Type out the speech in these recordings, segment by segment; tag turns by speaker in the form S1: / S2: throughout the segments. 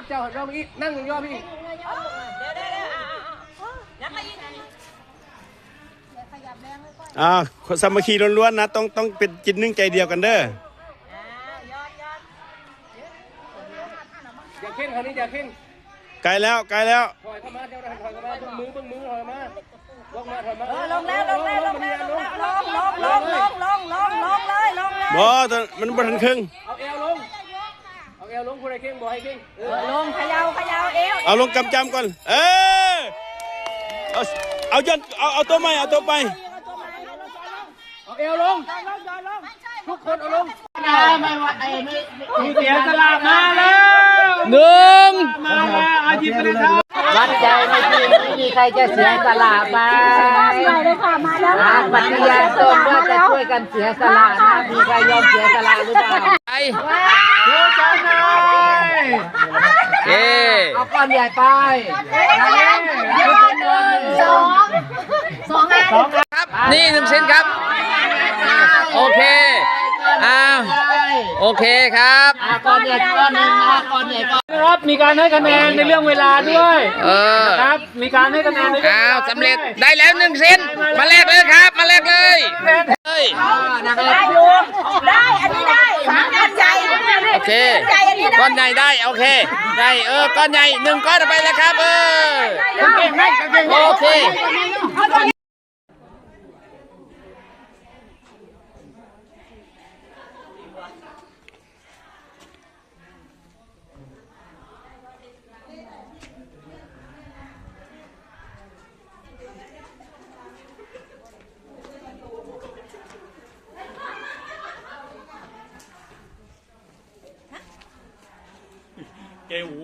S1: ถเจ้าเราอีกนั่งย่อพี่
S2: เดี๋ยวเดี๋ยวเดี๋ยวอ่าคนสามัคคีล้วนๆนะ ต้องต้องเป็นจิตนึ่งใจเดียวกันเด้อ
S1: อย่าเข่งคันนี้อย่าเข่ง
S2: ไกลแล้วไกลแล้ว
S1: ถอยเข้ามาเจ้าถอยเข้ามาเบิ้งมือมือถอยมาลงมาถอยมา
S3: ลงแล้วลงแล้วลงแล้วลงลงลงลงลงลงลงเลยลงเลย
S2: บ่มันบ่ทันครึ่ง
S1: เอาเอวลงเอาเอวลงผู้ใดเข่งบ่ให้เข่งเออ
S3: ลงเขย่าเขย่าเอว
S2: เอาลงกำจำก่อน เออเอาเอาจนเอาเอาตัวใหม่เอาตัวไป
S1: เอาเอวลงทุกคนเอาลง
S4: เสียสละมาแล้ว
S1: หนึ่ง
S4: มาแล้วเอาหยิบไปเลยครับ
S5: วัดใจไม่มีไม่มีใครจะเสียสละบ้าง
S3: เลยค่ะมาแล้ว
S5: หากปฏิญาณตนว่าจะช่วยกันเสียสละนะมีใครยอมเสียสละหรือเปล่า
S4: ดูใจหน่อย
S1: เอ๊
S5: เอาก้อนใหญ่ไป
S3: สองสองอัน
S1: ครับ นี่หนึ่งเซนครับ โอเคอ้าวโอเคครับ
S5: เอาก้อนใหญ่ก้อนหนึงนะก้อนใหญ่ก้อน
S4: นะครับ มีการให้คะแนนในเรื่องเวลาด้วย
S1: เออ
S4: นะครับ มีการให้คะแนนในเรื่อง
S1: อ้าว
S4: วล
S1: สำเร็จ
S4: ด้วย
S1: ได้แล้วหนึ่งเซนมาแลกเลยครับ มาแลกเลยเฮ้ย
S5: นะครับ
S3: ได้
S1: เค
S3: ใหญ่อันนี้ได้
S1: ก้อนใหญ่ได้โอเคได้เออก้อนใหญ่หนึ่งก้อนเอาไปเลยครับเออโอเค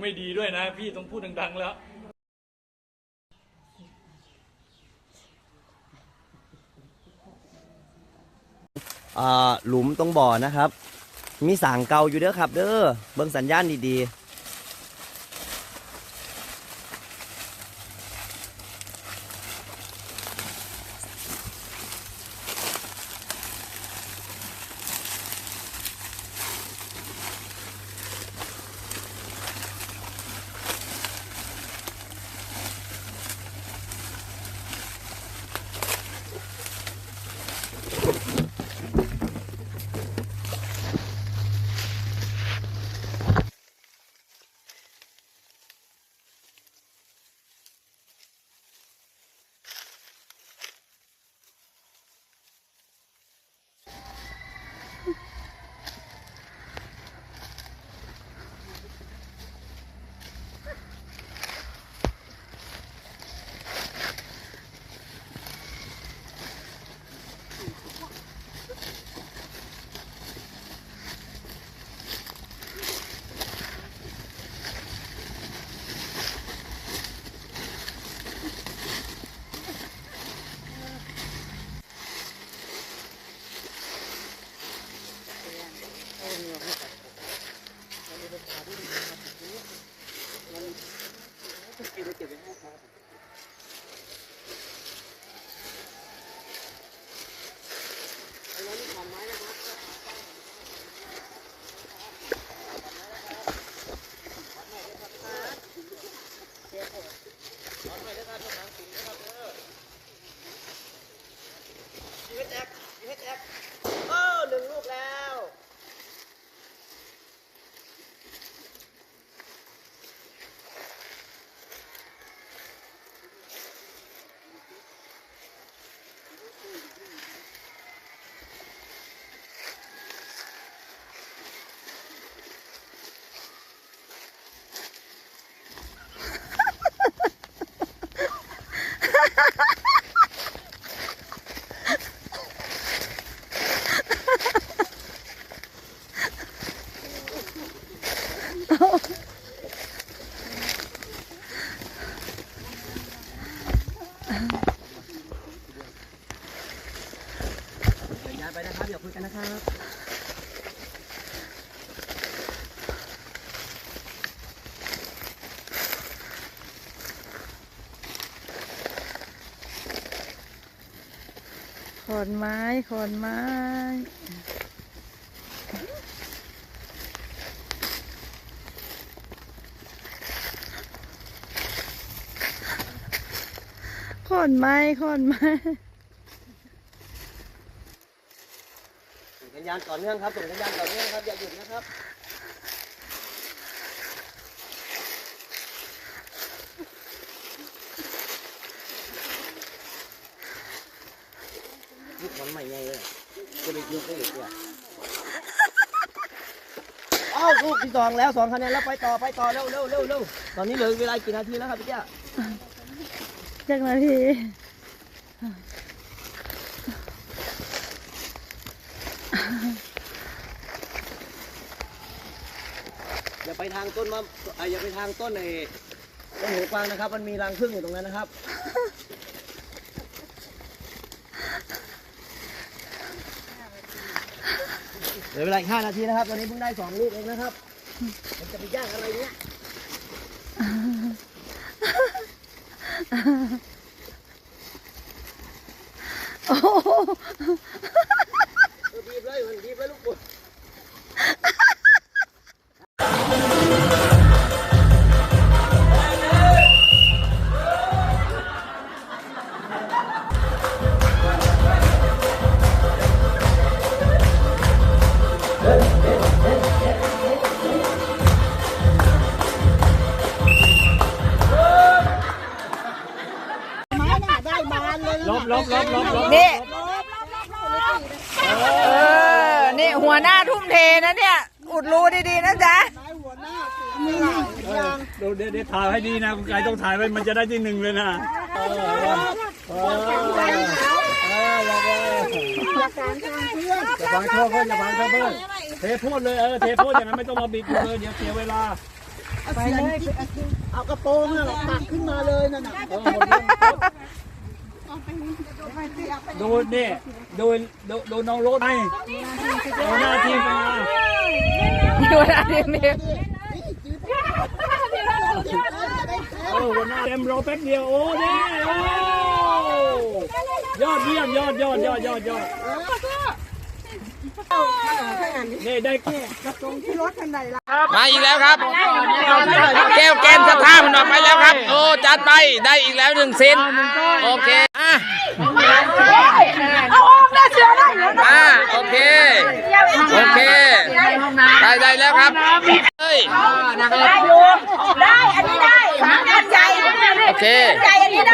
S4: ไม่ดีด้วยนะ พี่ต้องพูดดัง ๆ แล้ว
S6: อ่าหลุมตรงบ่อนะครับ มีสางเกาอยู่เด้อครับ เด้อเบิ่งสัญญาณดีๆ
S3: ขอนไม้ขอนไม้ ขอนไม้ขอนไม้
S7: ส่งาณต่อเนื่องครับส่งสัาณต่อเนื่องครับอย่าหยุดนะครับ จะไปยุกได้อีกเนี่ยเอ้าลูกที่สองแล้วสองคะแนนแล้วไปต่อไปต่อเร็วเร็วเร็วเร็วตอนนี้เหลือเวลากี่นาทีแล้วครับพี่แก้ว
S3: จากนาที
S7: อย่าไปทางต้นมะเอ่ออย่าไปทางต้นไอ้ต้นหูกวางนะครับ มันมีรังผึ้งอยู่ตรงนั้นนะครับ ลือเวลาอีกห้านาทีนะครับ ตอนนี้เพิ่งได้สองลูกเองนะครับมันจะไปย่างอะไรเนี่ย
S3: โอ้โห
S7: เออบีบเลยมันบีบเลยลูกปุ๊
S3: นะเนี่ย อุดรูดีๆนะจ๊ะ
S8: ดูเดี๋ยวเดี๋ยวถ่ายให้ดีนะคุณกายต้องถ่ายไว้มันจะได้ที่หนึ่งเลยนะเออเออเออลองเลยอย่าฟังโทษเพื่อนอย่าฟังโทษเพื่อนเทพูดเลยเออเทพูดอย่างนั้นไม่ต้องมาบิดเลยเดี๋ยวเสียเวลาไป
S6: เลยเอากระโปรงน่ะตักขึ้นมาเลยนั่นน่ะ
S8: ดเรื่องดูนี่ดูดูดูน้องรถไงเอาหน้าที่มา
S3: หัวหน้าทีมนี้
S8: เออวันหน้าเต็มรอแป๊บเดียวโอ้นี่โอ้ยอดเยี่ยมยอดยอดยอดยอดยอดนี่ได้แค่
S1: มาอีกแล้วครับ แก้วแกนสถามันออกไปแล้วครับ โอ้จัดไปได้อีกแล้วหนึ่งเซนโอเคอะ
S3: เอาออกได้เสือได้เหรอ
S1: อะโอเค โอเค ได้ได้แล้วครับเฮ้ย
S3: ได้อยู่ได้ อันนี้ได้ก้อนใหญ่
S1: โอเค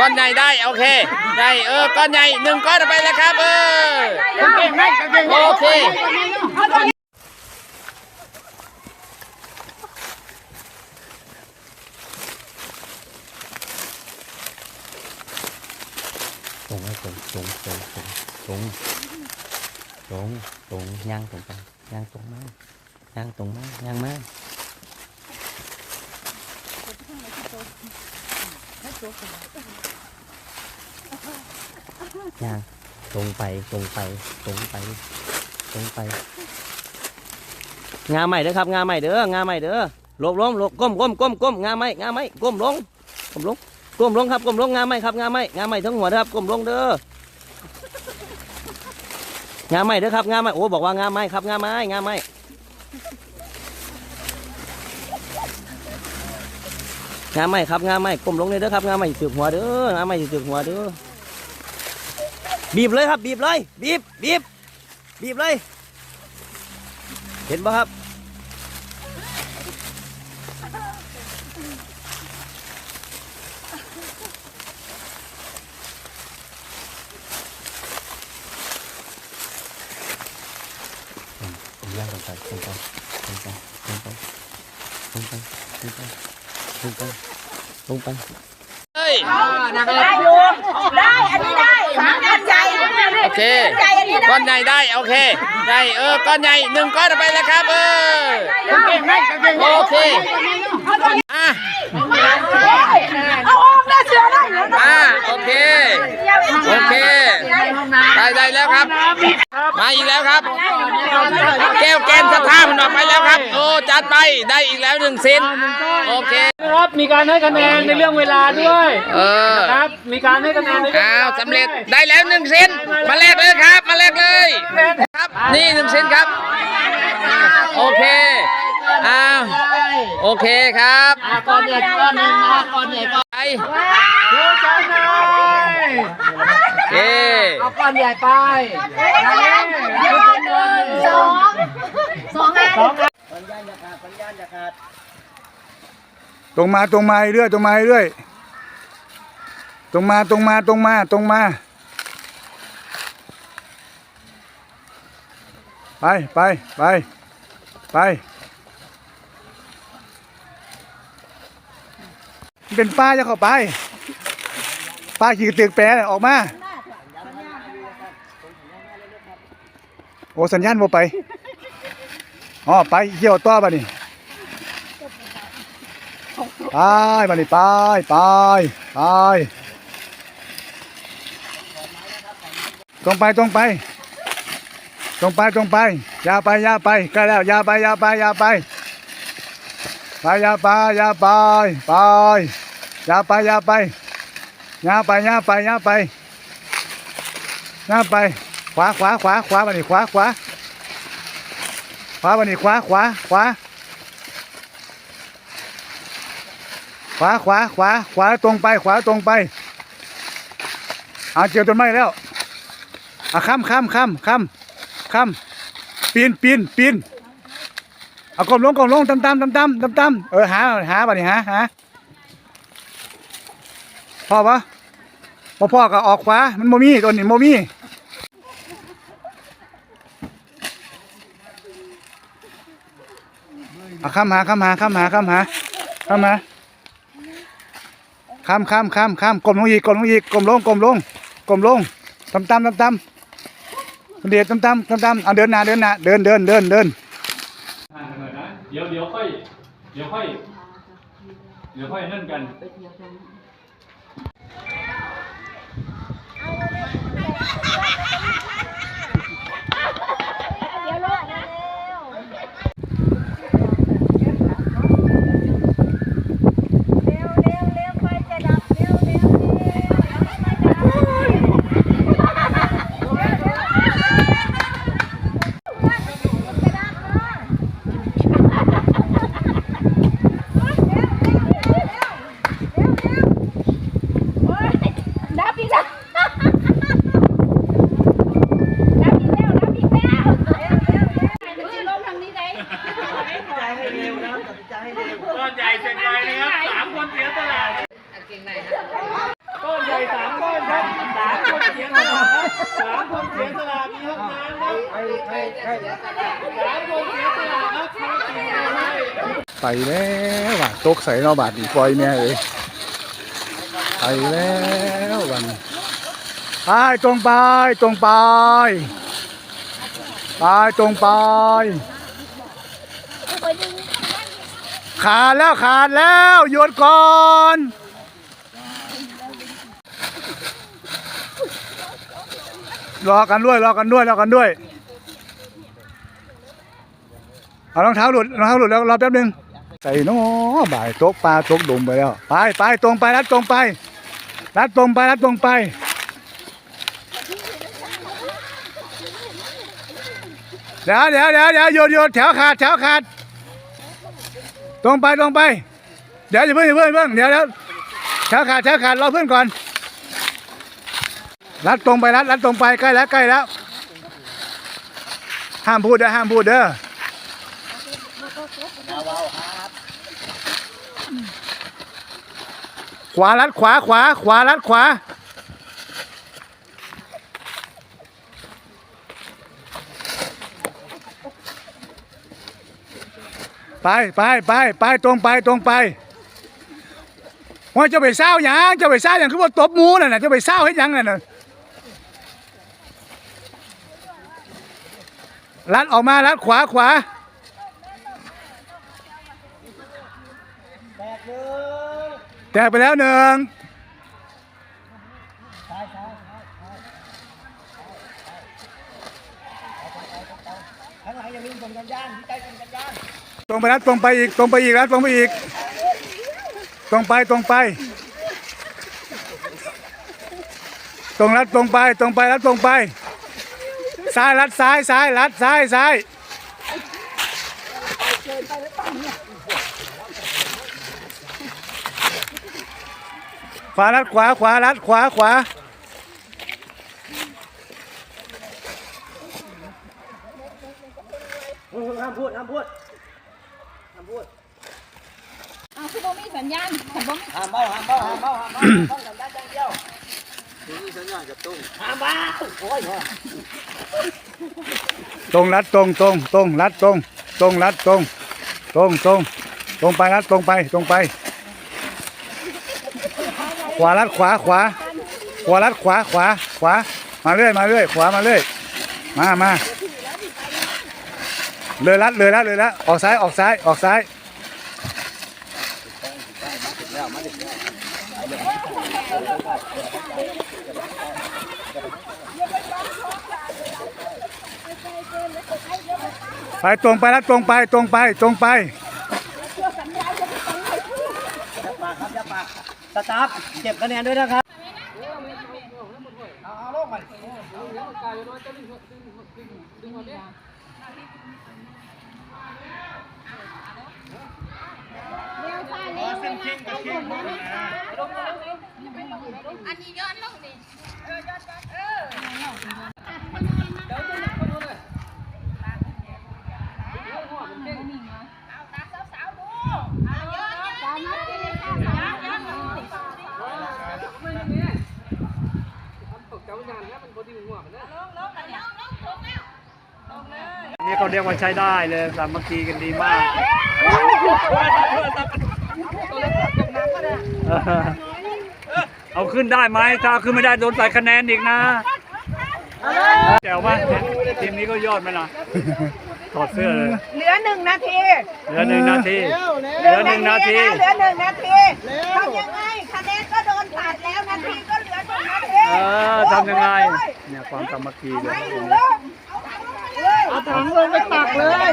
S1: ก้อนใหญ่ได้ โอเค ได้ เออ ก้อนใหญ่หนึ่งก้อนเอาไปแล้วครับ เออ โอเค
S7: งให้ตรงตรงตรงตรงตรงตรงตรงย่างตรงไปย่างตรงมากย่างตรงมากย่างมากย่างตรงไปตรงไปตรงไปตรงไป งาใหม่เด้อครับ งาใหม่เด้องาใหม่เด้อลงลงลงก้มก้มก้มก้มงาใหม่งาใหม่ก้มลงก้มลง ก้มลงครับก้มลงงาใหม่ครับงาใหม่งาใหม่ทั้งหัวเด้อครับก้มลงเด้องาใหม่เด้อครับงาใหม่โอ้บอกว่างาใหม่ครับงาใหม่งาใหม่งาใหม่ครับงาใหม่ก้มลงเลยเด้อครับงาใหม่สืบหัวเด้องาใหม่สืบหัวเด้อบีบเลยครับบีบเลยบีบบีบบีบเลย เห็นป่ะครับ ย่างกันไปกันไปกันไปกันไปกันไปกันไปกันไป
S1: ข้ย
S3: ได้นใจอันนี้ได้ก้อนใหญ่
S1: โอเคก้นใหญ่ได้โอเคได้เออก้อนใหญ่หนึ่งก้อนไปแล้วครับเออเก่งโอเค มาอีกแล้วครับ แก้วแกนสถามันออกไปแล้วครับ โอ้จัดไปได้อีกแล้วหนึ่งเซนโอเค
S8: นะครับมีการให้คะแนนในเรื่องเวลาด้วย
S1: เออ
S8: นะครับมีการให้คะแนนในเรื่อง
S1: อ้าวสำเร็จได้แล้วหนึ่งเซนมาแลกเลยครับ มาแลกเลยครับ นี่หนึ่งเซนครับ โอเคอ้าว โอเคครับ
S5: อะก้อนใหญ่ก้อนหนึ่งนะก้อนใหญ่ก้อน
S1: ไป
S9: ดูใจหน่อย
S1: โอเค
S5: เอาก้อนใหญ่ไป
S3: สองสองอัน
S9: สองอันตรงมาตรงมาเรื่อยตรงมาเรื่อยตรงมาตรงมาตรงมาตรงมาไปไปไปไปมัน เป็นป้าจะเข้าไป ป้าขี่เตึกแปรออกมา โอ้สัญญาณบ่ไปอ๋อไปเกี่ยวต่อบัดนี้ไปบัดนี้ไปไปไปตรงไปตรงไปตรงไปตรงไปยาไปยาไปใกล้แล้วยาไปยาไปยาไปไปยาไปยาไปไป ยาไปอยาไปอยาไปอยาไปอยาไปอยาไป ขวาขวาขวาขวาบัดนี้ขวาขวาขวาวันนี้ขวาขวาขวาขวาขวาขวาขวาตรงไปขวาตรงไปเอาเจอต้นไม้แล้วเอาข้ามข้ามข้ามข้ามข้ามปีนปีนปีนเอากลมลงกลมลงตำตำตำตำตำตำเออหาหาบัดนี้หาหา พ่อปะพ่อพ่อก็ออกขวามันโมมี่ตัวนี้โมมี่เอาข้ามหาข้ามหาข้ามหาข้ามหาข้ามหาข้ามข้ามข้ามข้ามกลมลงอีกกลมลงอีกกลมลงกลมลงกลมลงตำตำตำตำเดียดตำตำตำตำเอาเดินหน้าเดินหน้าเดินเดินเดินเดิน
S4: เดี๋ยวเดี๋ยวค่อยเดี๋ยวค่อยเดี๋ยวค่อยนั่นกัน
S3: Ha ha ha! ไป
S9: แล้วว่ะตกใส่นอบาดอีกปล่อยแม่เลยไปแล้ววันไปตรงไปตรงไปไปตรงไปขาดแล้วขาดแล้วหยุดก่อนรอกันด้วยรอกันด้วยรอกันด้วยเอารองเท้าหลุดรองเท้าหลุดแล้วรอแป๊บนึง ส่น้อบ่ายตกปลาตกดุมไปแล้ว ไปไปตรงไปรัดตรงไป รัดตรงไปรัดตรงไป เดี๋ยวเดี๋ยวเดี๋ยวเดี๋ยวหยุดหยุดแถวขาดแถวขาด ตรงไปตรงไป เดี๋ยวอย่าเพิ่งอย่าเพิ่งอย่าเพิ่งเดี๋ยวเดี๋ยวแถวขาดแถวขาดรอเพื่อนก่อน รัดตรงไปรัดรัดตรงไปใกล้แล้วใกล้แล้ว ห้ามพูดเด้อห้ามพูดเด้อ ขวารัดขวาขวา ขวารัดขวา ไปไปไปไปตรงไปตรงไปว่าจะไปเศร้าหยังจะไปเศร้าหยังคือว่าตบหมูน่ะนะจะไปเศร้าให้ยังน่ะนะลัดออกมาลัดขวาขวา แตกไปแล้วหนึ่งตรงไปรัดตรงไปอีกตรงไปอีกรัดตรงไปอีก ตรงไปตรงไป ตรงรัดตรงไปตรงไปรัดตรงไป ซ้ายรัดซ้ายซ้ายรัดซ้ายซ้าย ขวารัดขวาขวารัดขวาขวา
S6: ห้ามพูดห้ามพูดห้ามพูด
S3: อ้าวคือบ่มีสัญญาณแต่บ่มี
S6: ห้ามเบ้าห้ามเบ้าห้ามเบ้าห้ามเบ้าต้องสัญญาณอย่างเดียวนี่สัญญาณกับตุ้งห้ามเบ้าโอ้ย
S9: ตรงรัดตรงตรงตรงรัดตรงตรงรัดตรงตรงตรงตรงไปรัดตรงไปตรงไป ขวารัดขวาขวา ขวารัดขวาขวา ขวา มาเรื่อยมาเรื่อยขวามาเรื่อยมามาเลยรัดเลยรัดเลยรัดออกซ้ายออกซ้ายออกซ้ายไปตรงไปรัดตรงไปตรงไปตรงไป
S6: สตาฟเก็บคะแนนด้วยนะครับ
S3: อันนี้ย้อนลงดิ
S9: นี่เนี่เขาเรียกว่าใช้ได้เลยสามัคคีกันดีมากเอาขึ้นได้ไหมถ้าเอาขึ้นไม่ได้โดนใส่คะแนนอีกนะแจ๋วมากทีมนี้ก็ยอดไหมล่ะถอดเสื้อเลย
S3: เหลือหนึ่งนาที
S9: เหลือหนึ่งนาที เหลือหนึ่งนาที
S3: เหลือหนึ่งนาทีทำยังไงคะแนน เอ
S9: อทำยังไง เนี่ยความสามัคคีเลย
S3: เอาถังลงไปตักเลย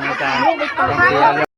S9: อาจารย์